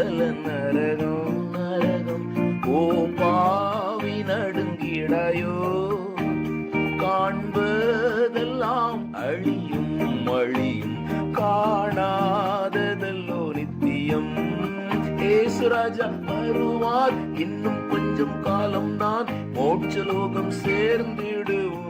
சகல நரகம் நரகம். ஓ பாவி நடுங்கிடாயோ காண்பதெல்லாம் அழியும் அழியும் காணாததெல்லோ நித்தியம். ஏசுராஜா வருவார் இன்னும் கொஞ்சம் காலம் தான் மோட்சலோகம் சேர்ந்திடுவோம்.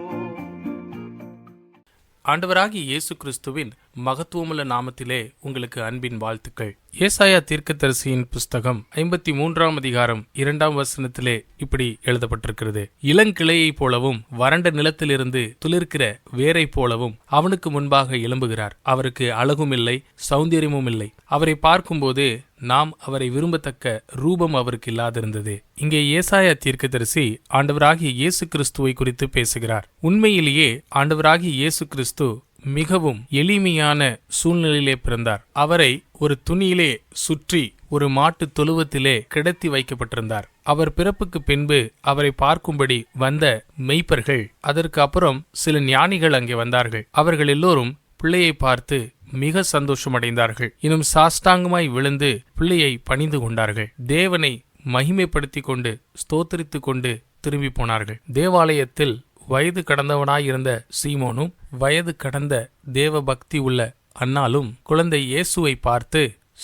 ஆண்டவராகி இயேசு கிறிஸ்துவின் மகத்துவமுள்ள நாமத்திலே உங்களுக்கு அன்பின் வாழ்த்துக்கள். ஏசாயா தீர்க்கதரிசியின் புஸ்தகம் ஐம்பத்தி மூன்றாம் அதிகாரம் இரண்டாம் வசனத்திலே இப்படி எழுதப்பட்டிருக்கிறது. இளங்கிளையைப் போலவும் வறண்ட நிலத்திலிருந்து துளிர்க்கிற வேரைப் போலவும் அவனுக்கு முன்பாக எழும்புகிறார். அவருக்கு அழகும் இல்லை சௌந்தரியமும் இல்லை. அவரை பார்க்கும்போது நாம் அவரை விரும்பத்தக்க ரூபம் அவருக்கு இல்லாதிருந்தது. இங்கே ஏசாயா தீர்க்கதரிசி ஆண்டவராகிய இயேசு கிறிஸ்துவை குறித்து பேசுகிறார். உண்மையிலேயே ஆண்டவராகிய இயேசு கிறிஸ்து மிகவும் எளிமையான சூழ்நிலையிலே பிறந்தார். அவரை ஒரு துணியிலே சுற்றி ஒரு மாட்டு தொழுவத்திலே கிடத்தி வைக்கப்பட்டிருந்தார். அவர் பிறப்புக்கு பின்பு அவரை பார்க்கும்படி வந்த மெய்ப்பர்கள் அதற்கு அப்புறம் சில ஞானிகள் அங்கே வந்தார்கள். அவர்கள் எல்லோரும் பிள்ளையை பார்த்து மிக சந்தோஷமடைந்தார்கள். இன்னும் சாஷ்டாங்கமாய் விழுந்து பிள்ளையை பணிந்து கொண்டார்கள். தேவனை மகிமைப்படுத்தி கொண்டு ஸ்தோத்திரித்து கொண்டு திரும்பி போனார்கள். தேவாலயத்தில் வயது கடந்தவனாயிருந்த சீமோனும் வயது கடந்த தேவ பக்தி உள்ள அன்னாலும் குழந்தை இயேசுவை பார்த்து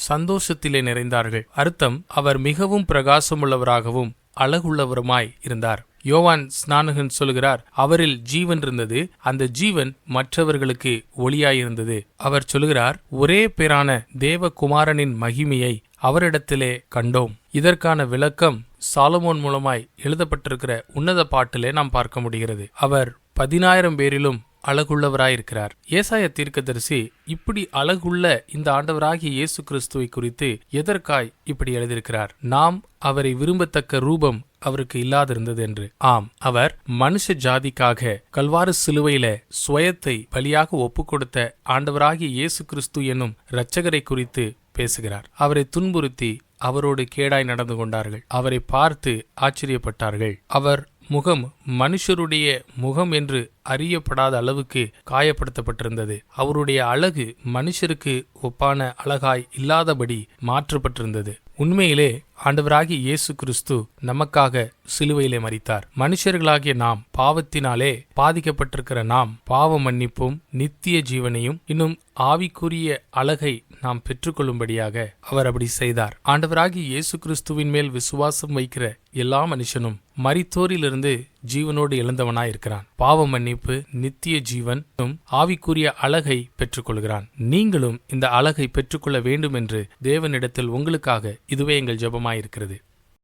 சந்தோஷத்திலே நிறைந்தார்கள். அர்த்தம் அவர் மிகவும் பிரகாசமுள்ளவராகவும் அழகுள்ளவருமாய் இருந்தார். யோவான் ஸ்நானகன் சொல்கிறார் அவரில் ஜீவன் இருந்தது அந்த ஜீவன் மற்றவர்களுக்கு ஒளியாயிருந்தது. அவர் சொல்கிறார் ஒரே பேரான தேவகுமாரனின் மகிமையை அவரிடத்திலே கண்டோம். இதற்கான விளக்கம் சாலமோன் மூலமாய் எழுதப்பட்டிருக்கிற உன்னத பாட்டிலே நாம் பார்க்க முடிகிறது. அவர் பதினாயிரம் பேரிலும் அழகுள்ளவராயிருக்கிறார். ஏசாய தீர்க்கதரிசி இப்படி அழகுள்ள இந்த ஆண்டவராகிய இயேசு கிறிஸ்துவை குறித்து எதற்காய் இப்படி எழுதியிருக்கிறார்? நாம் அவரை விரும்பத்தக்க ரூபம் அவருக்கு இல்லாதிருந்தது என்று. ஆம் அவர் மனுஷ ஜாதிக்காக கல்வாறு சிலுவையில சுயத்தை பலியாக ஒப்பு கொடுத்த ஆண்டவராகிய இயேசு கிறிஸ்து என்னும் இரட்சகரை குறித்து பேசுகிறார். அவரை துன்புறுத்தி அவரோடு கேடாய் நடந்து கொண்டார்கள். அவரை பார்த்து ஆச்சரியப்பட்டார்கள். அவர் முகம் மனுஷருடைய முகம் என்று அறியப்படாத அளவுக்கு காயப்படுத்தப்பட்டிருந்தது. அவருடைய அழகு மனுஷருக்கு ஒப்பான அழகாய் இல்லாதபடி மாற்றப்பட்டிருந்தது. உண்மையிலே ஆண்டவராகிய இயேசு கிறிஸ்து நமக்காக சிலுவையிலே மறித்தார் மனுஷர்களாகிய நாம் பாவத்தினாலே பாதிக்கப்பட்டிருக்கிற நாம் பாவ மன்னிப்பும் நித்திய ஜீவனையும் இன்னும் ஆவிக்குரிய அழகை நாம் பெற்றுக்கொள்ளும்படியாக அவர் அப்படி செய்தார். ஆண்டவராகி இயேசு கிறிஸ்துவின் மேல் விசுவாசம் வைக்கிற எல்லா மனுஷனும் மரித்தோரிலிருந்து ஜீவனோடு எழுந்தவனாயிருக்கிறான். பாவ மன்னிப்பு நித்திய ஜீவன் ஆவிக்குரிய அழகை பெற்றுக்கொள்கிறான். நீங்களும் இந்த அழகை பெற்றுக்கொள்ள வேண்டும் என்று தேவனிடத்தில் உங்களுக்காக இதுவே எங்கள் ஜெபமாயிருக்கிறது